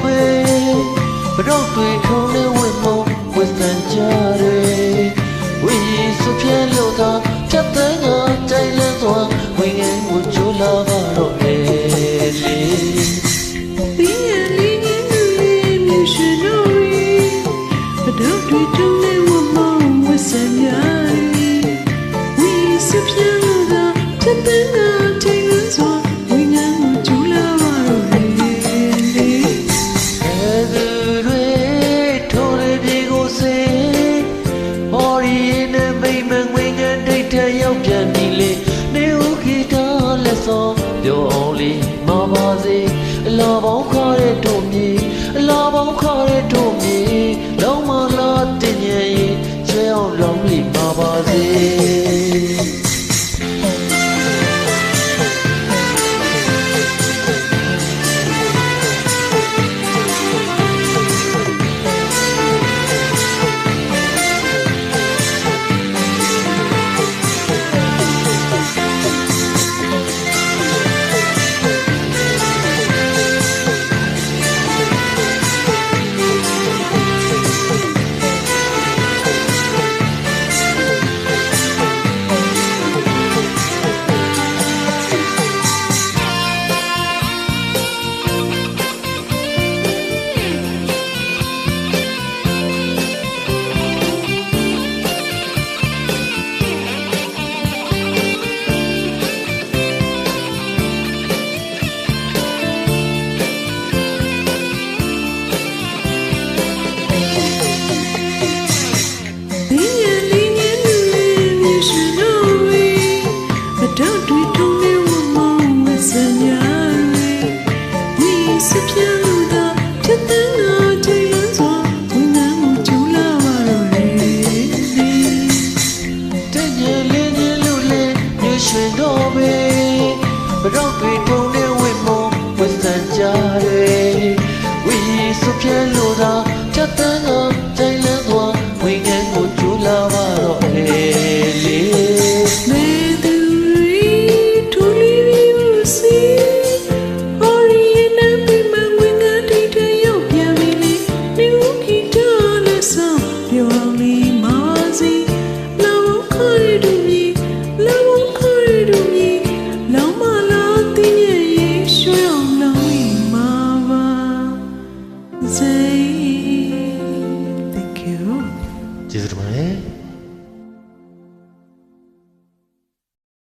ခွေဘရော့တွေထုံးနေဝ ပြောအောင်လေးမပါစေအလာပေါင်းခါတဲ့တို့မြေအလာပေါင်းခါတဲ့တို့မြေလောင်းမလာတင်ရဲ့ချဲအောင်လောင်းလေးမပါစေ ပဲဘရောက်တွေပုံနဲ့ဝင့်မဝတ်စံကြတယ်ဝီဆိုပြဲလို့သာချက်တန်းကကြိုင်